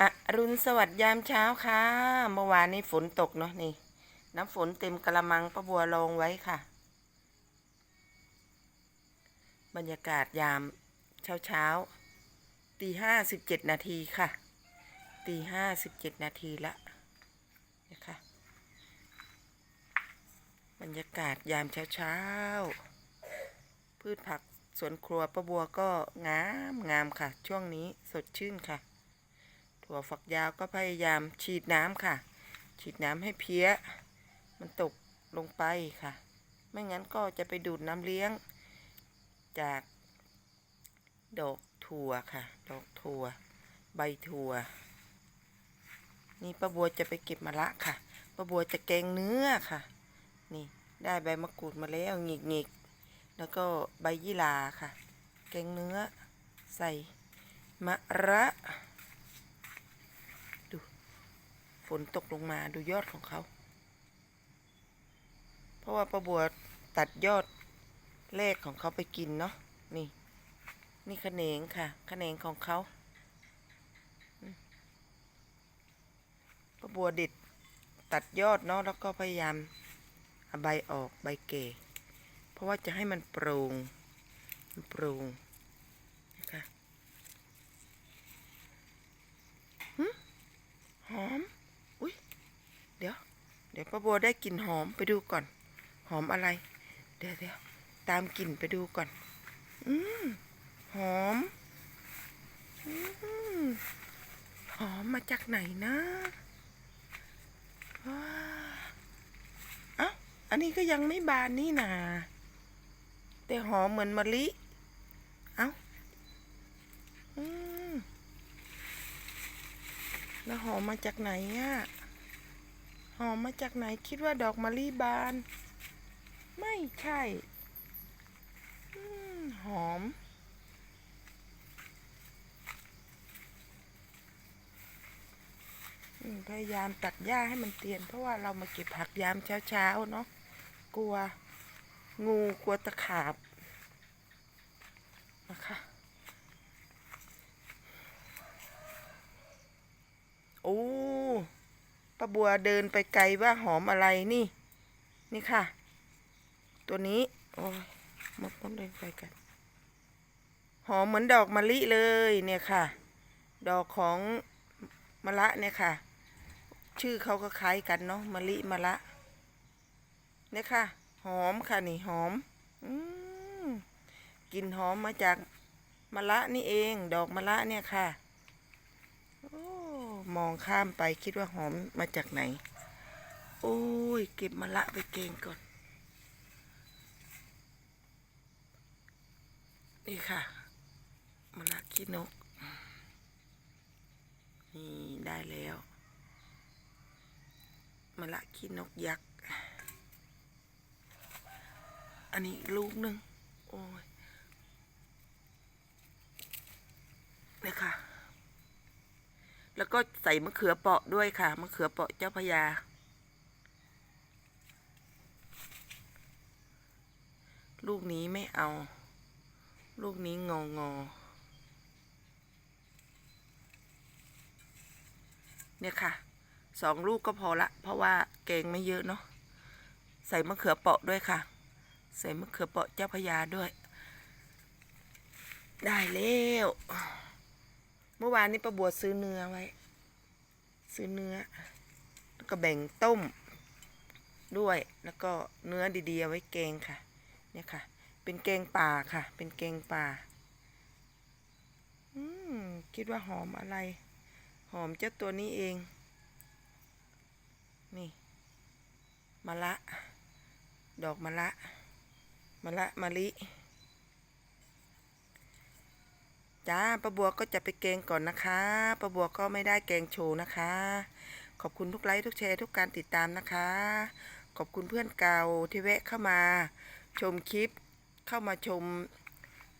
อรุณสวัสดิ์ยามเช้าค่ะ เมื่อวานนี้ฝนตกเนาะนี่ น้ำฝนเต็มกระมังป้าบัวลงไว้ค่ะ บรรยากาศยามเช้าเช้าตีห้าสิบเจ็ดนาทีค่ะตีห้าสิบเจ็ดนาทีละนะคะบรรยากาศยามเช้าเช้าพืชผักสวนครัวป้าบัวก็งามงามค่ะ ช่วงนี้สดชื่นค่ะ ถั่วฝักยาวก็พยายามฉีดน้ำค่ะ ฉีดน้ำให้เพี้ย มันตกลงไปค่ะ ไม่งั้นก็จะไปดูดน้ำเลี้ยง จากดอกถั่วค่ะ ดอกถั่ว ใบถั่ว นี่ป้าบัวจะไปเก็บมะละค่ะป้าบัวจะแกงเนื้อค่ะ นี่ได้ใบมะกรูดมาแล้วหงิกหงิกแล้วก็ใบยี่หร่าค่ะ แกงเนื้อ ใส่มะระ ฝนตกลงมาดูยอดของเขา เพราะว่าป้าบัวตัดยอดแรกของเขาไปกินเนาะนี่ นี่ขะแขนงค่ะขะแขนงของเขาป้าบัวด็ดตัดยอดเนาะแล้วก็พยายามเอาใบออกใบเก่เพราะว่าจะให้มันโปร่งมันโปร่งนะคะหอมอุ้ยเดี๋ยวเดี๋ยวป้าบัวได้กลิ่นหอมไปดูก่อน หอมอะไร เดี๋ยวเดี๋ยวตามกลิ่นไปดูก่อน อืมหอมอืมหอมมาจากไหนนะว้าเอ้าอันนี้ก็ยังไม่บานนี่นาแต่หอมเหมือนมะลิ เอ้าอืมแล้วหอมมาจากไหนอะ หอมมาจากไหนคิดว่าดอกมะลิบาน ไม่ใช่อหอมอืมพยายามตัดหญ้าให้มันเตียน เพราะว่าเรามาเก็บผักยามเช้าๆเนาะกลัวงูกลัวตะขาบนะคะ โอ้ ป้าบัวเดินไปไกลว่าหอมอะไรนี่ นี่ค่ะ ตัวนี้ โอ้ยมดต้องเดินไปกัน หอมเหมือนดอกมะลิเลยเนี่ยค่ะ ดอกของมะละเนี่ยค่ะ ชื่อเขาก็คล้ายกันเนาะมะลิมะละเนี่ยค่ะ หอมค่ะนี่หอมอืมกลิ่นหอมมาจากมะละนี่เอง ดอกมะละเนี่ยค่ะโอ้ มองข้ามไปคิดว่าหอมมาจากไหน โอ้ย เก็บมะละไปเกงก่อน นี่ค่ะมะละขี้นก นี่ได้แล้วมะละขี้นกยักษ์ อันนี้ลูกหนึ่งโอ้ยนี่ค่ะ แล้ว ก็ใส่มะเขือเปราะด้วยค่ะมะเขือเปราะเจ้าพยา ลูกนี้ไม่เอา ลูกนี้งองอเนี่ยค่ะสองลูกก็พอละ เพราะว่าแกงไม่เยอะเนาะใส่มะเขือเปราะด้วยค่ะ ใส่มะเขือเปราะเจ้าพยาด้วย ได้แล้ว เมื่อวานนี้ป้าบัวซื้อเนื้อไว้ ซื้อเนื้อ แล้วก็แบ่งต้มด้วย แล้วก็เนื้อดีๆเอาไว้แกงค่ะ เนี่ยค่ะ เป็นแกงป่าค่ะ เป็นแกงป่า อืมคิดว่าหอมอะไร หอมเจ้าตัวนี้เอง นี่มะละ ดอกมะละมะละมะลิ จ้าป้าบัวก็จะไปแกงก่อนนะคะป้าบัวก็ไม่ได้แกงโชว์นะคะ ขอบคุณทุกไลค์ทุกแชร์ทุกการติดตามนะคะ ขอบคุณเพื่อนเก่าที่แวะเข้ามา ชมคลิป เข้ามาชม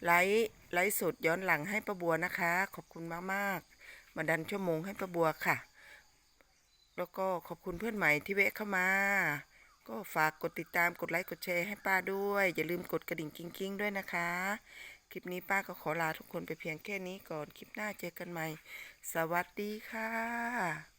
ไลฟ์ไลฟ์สดย้อนหลังให้ป้าบัวนะคะ ขอบคุณมากๆมาดันชั่วโมงให้ป้าบัวค่ะ แล้วก็ขอบคุณเพื่อนใหม่ที่แวะเข้ามา ก็ฝากกดติดตามกดไลค์กดแชร์ให้ป้าด้วย อย่าลืมกดกระดิ่งกิ้งๆด้วยนะคะ คลิปนี้ป้าก็ขอลาทุกคนไปเพียงแค่นี้ก่อน คลิปหน้าเจอกันใหม่ สวัสดีค่ะ